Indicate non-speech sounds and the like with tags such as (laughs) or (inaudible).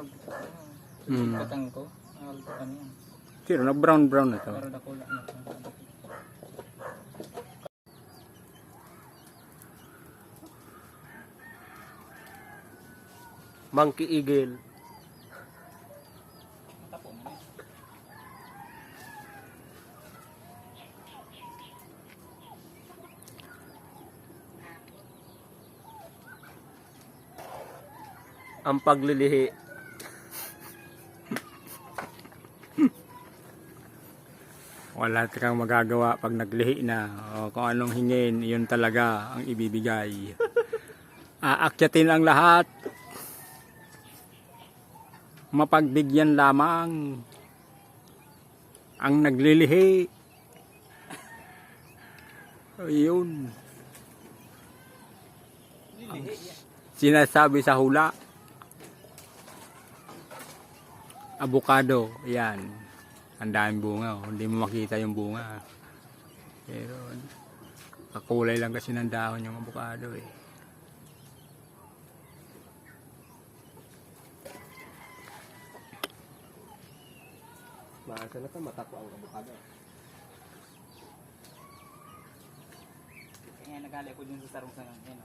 marubuto ko. Hmm. Patang ko. Marubuto ka niya. Pero na brown brown na to. Pero nakula na to. Monkey eagle. Ang paglilihi. Wala kang magagawa pag naglihi na. O, kung anong hingin, yun talaga ang ibibigay. (laughs) Aakyatin ang lahat. Mapagbigyan lamang ang naglilihi. Ayun. Ang sinasabi sa hula. Avocado, yan. Ang daming bunga, oh. hindi mo makita yung bunga. Pero, kakulay lang kasi ng dahon yung avocado eh. Maasa na to, matako ang avocado. Kaya nagali ko dun sa sarong sa yan.